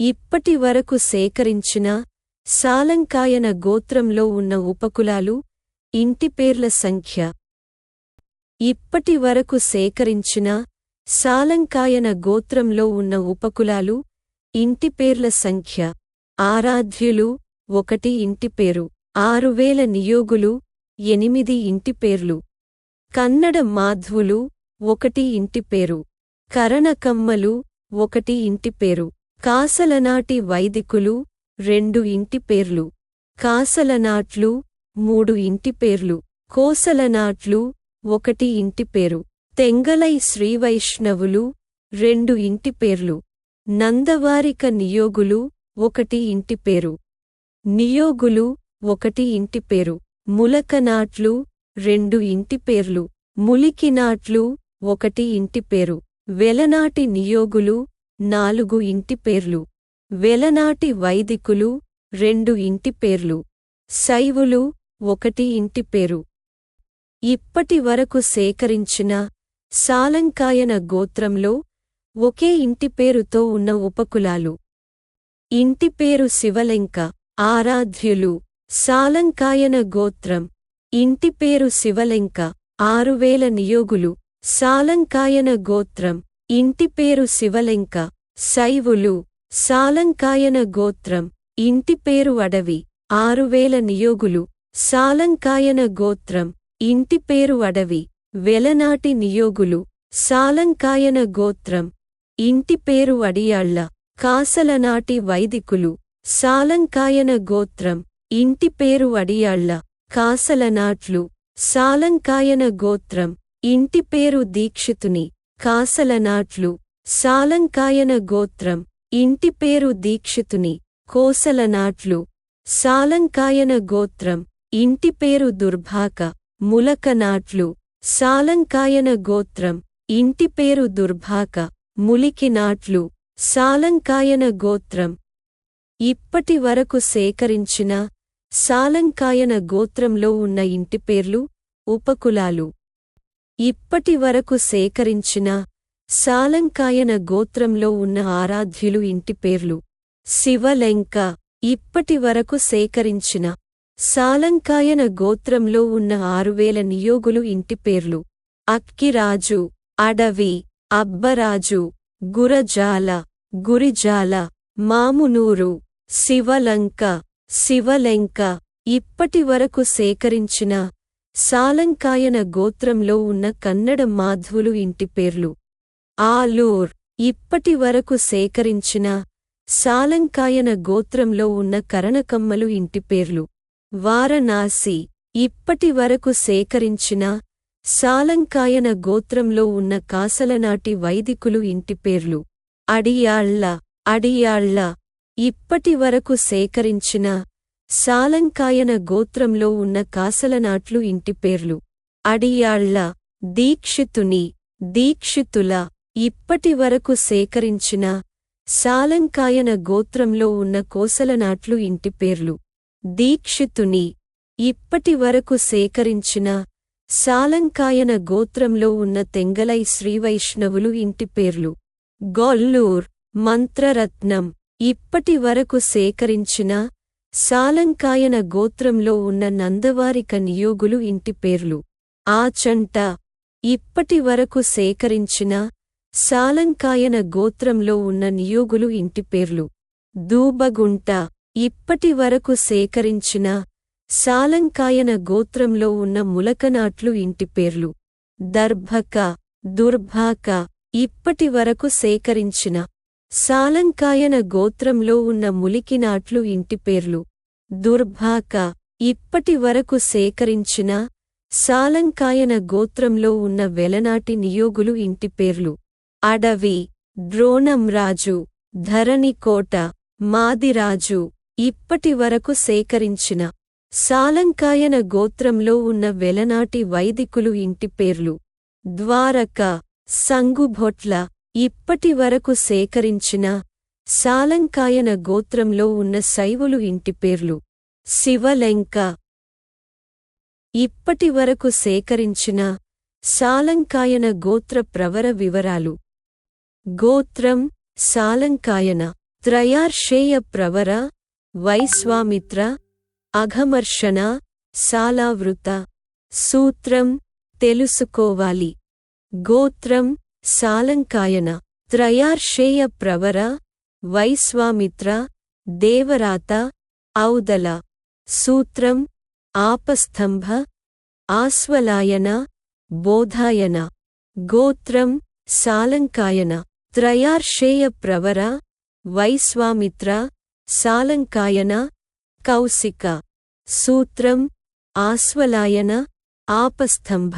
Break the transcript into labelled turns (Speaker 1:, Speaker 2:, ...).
Speaker 1: ఇప్పటి వరకు సేకరించిన సాలంకాయన గోత్రంలో ఉన్న ఉపకులాలు ఇంటి పేర్ల సంఖ్య. ఇప్పటి వరకు సేకరించిన సాలంకాయన గోత్రంలో ఉన్న ఉపకులాలు ఇంటి పేర్ల సంఖ్య. ఆరాధ్యులు ఒకటి ఇంటిపేరు ఆరువేల నియోగులు ఎనిమిది ఇంటి పేర్లు. కన్నడ మాధ్వులు ఒకటి ఇంటిపేరు కరణకమ్మలు ఒకటి ఇంటి పేరు. కాసలనాటి వైదికులు రెండు ఇంటి పేర్లు. కాసలనాట్లు మూడు ఇంటి పేర్లు. కోసలనాట్లు ఒకటి ఇంటి పేరు. తెంగలై శ్రీవైష్ణవులు రెండు ఇంటి పేర్లు. నందవారిక నియోగులు ఒకటి ఇంటి పేరు. నియోగులు ఒకటి ఇంటి పేరు. ములకనాట్లు రెండు ఇంటి పేర్లు. ములికినాట్లు ఒకటి ఇంటి పేరు. వెలనాటి నియోగులు నాలుగు ఇంటి పేర్లు. వెలనాటి వైదికులు రెండు ఇంటి పేర్లు. శైవులు ఒకటి ఇంటి పేరు. ఇప్పటి వరకు సేకరించిన సాలంకాయన గోత్రంలో ఒకే ఇంటి పేరుతో ఉన్న ఉపకులాలు. ఇంటి పేరు శివలెంక ఆరాధ్యులు సాలంకాయన గోత్రం. ఇంటి పేరు శివలెంక ఆరువేల నియోగులు సాలంకాయన గోత్రం. ఇంటి పేరు శివలెంక శైవులు సాలంకాయన గోత్రం ఇంటి పేరు అడవి ఆరువేల నియోగులు సాలంకాయన గోత్రం ఇంటి పేరు అడవి వెలనాటి నియోగులు సాలంకాయన గోత్రం ఇంటి పేరు అడియాళ్ళ కాసలనాటి వైదికులు సాలంకాయన గోత్రం ఇంటి పేరు అడియాళ్ళ కాసలనాట్లు సాలంకాయన గోత్రం ఇంటి పేరు దీక్షితుని కాసలనాట్లు. సాలంకాయన గోత్రం. ఇంటి పేరు దీక్షితుని. కోసలనాట్లు. సాలంకాయన గోత్రం. ఇంటి పేరు దుర్భాక. ములకనాట్లు. సాలంకాయన గోత్రం. ఇంటి పేరు దుర్భాక. ములికినాట్లు. సాలంకాయన గోత్రం. ఇప్పటి వరకు సేకరించిన సాలంకాయన గోత్రంలో ఉన్న ఇంటి పేర్లు ఉపకులాలు. ఇప్పటి వరకు సేకరించిన సాలంకాయన గోత్రంలో ఉన్న ఆరాధ్యులు ఇంటి పేర్లు. శివలెంక ఇప్పటి వరకు సేకరించిన సాలంకాయన గోత్రంలో ఉన్న ఆరువేల నియోగులు ఇంటి పేర్లు. అక్కిరాజు అడవి అబ్బరాజు గురజాల గురిజాల మామునూరు శివలంక శివలెంక ఇప్పటి వరకు సేకరించిన సాలంకాయన గోత్రంలో ఉన్న కన్నడ మాధ్వులు ఇంటి పేర్లు. ఆలూర్ ఇప్పటి వరకు సేకరించిన సాలంకాయన గోత్రంలో ఉన్న కరణకమ్మలు ఇంటి పేర్లు. వారణాసి ఇప్పటి వరకు సేకరించిన సాలంకాయన గోత్రంలో ఉన్న కాసలనాటి వైదికులు ఇంటి పేర్లు. అడియాళ్ళ అడియాళ్ళ ఇప్పటి వరకు సేకరించిన సాలంకాయన గోత్రంలో ఉన్న కాసలనాట్లు ఇంటి పేర్లు. అడియాళ్ళ దీక్షితుని దీక్షితుల ఇప్పటి వరకు సేకరించిన సాలంకాయన గోత్రంలో ఉన్న కోసలనాట్లు ఇంటి పేర్లు. దీక్షితుని ఇప్పటి వరకు సేకరించిన సాలంకాయన గోత్రంలో ఉన్న తెంగలై శ్రీవైష్ణవులు ఇంటి పేర్లు. గొల్లూర్ మంత్రరత్నం ఇప్పటి వరకు సేకరించిన సాలంకాయన గోత్రంలో ఉన్న నందవారిక నియోగులు ఇంటి పేర్లు. ఆచంట ఇప్పటి వరకు సేకరించిన సాలంకాయన గోత్రంలో ఉన్న నియోగులు ఇంటి పేర్లు. దూబగుంట ఇప్పటి వరకు సేకరించిన సాలంకాయన గోత్రంలో ఉన్న ములకనాట్లు ఇంటి పేర్లు. దర్భక దుర్భాక ఇప్పటి వరకు సేకరించిన సాలంకాయన గోత్రంలో ఉన్న ములికినాట్లు ఇంటి పేర్లు. దుర్భాక ఇప్పటి వరకు సేకరించిన సాలంకాయన గోత్రంలో ఉన్న వెలనాటి నియోగులు ఇంటి పేర్లు. అడవి ద్రోణంరాజు ధరణికోట మాదిరాజు ఇప్పటి వరకు సేకరించిన సాలంకాయన గోత్రంలో ఉన్న వెలనాటి వైదికులు ఇంటి పేర్లు. ద్వారక సంగుభొట్ల ఇప్పటి వరకు సేకరించిన సాలంకాయన గోత్రంలో ఉన్న శైవులు ఇంటి పేర్లు శివలెంక. ఇప్పటి వరకు సేకరించిన సాలంకాయన గోత్ర ప్రవర వివరాలు గోత్రం సాలంకాయన త్రయార్షేయ ప్రవర వైశ్వామిత్ర అఘమర్షణ సాలావృత సూత్రం తెలుసుకోవాలి గోత్రం సాలంకాయన త్రయార్షేయ ప్రవర వైశ్వామిత్ర దేవరాత ఔదల సూత్రం ఆపస్తంభ ఆస్వలాయన బోధాయన గోత్రం సాలంకాయన త్రయార్షేయ ప్రవర వైశ్వామిత్ర సాలంకాయన కౌశిక సూత్రం ఆస్వలాయన ఆపస్తంభ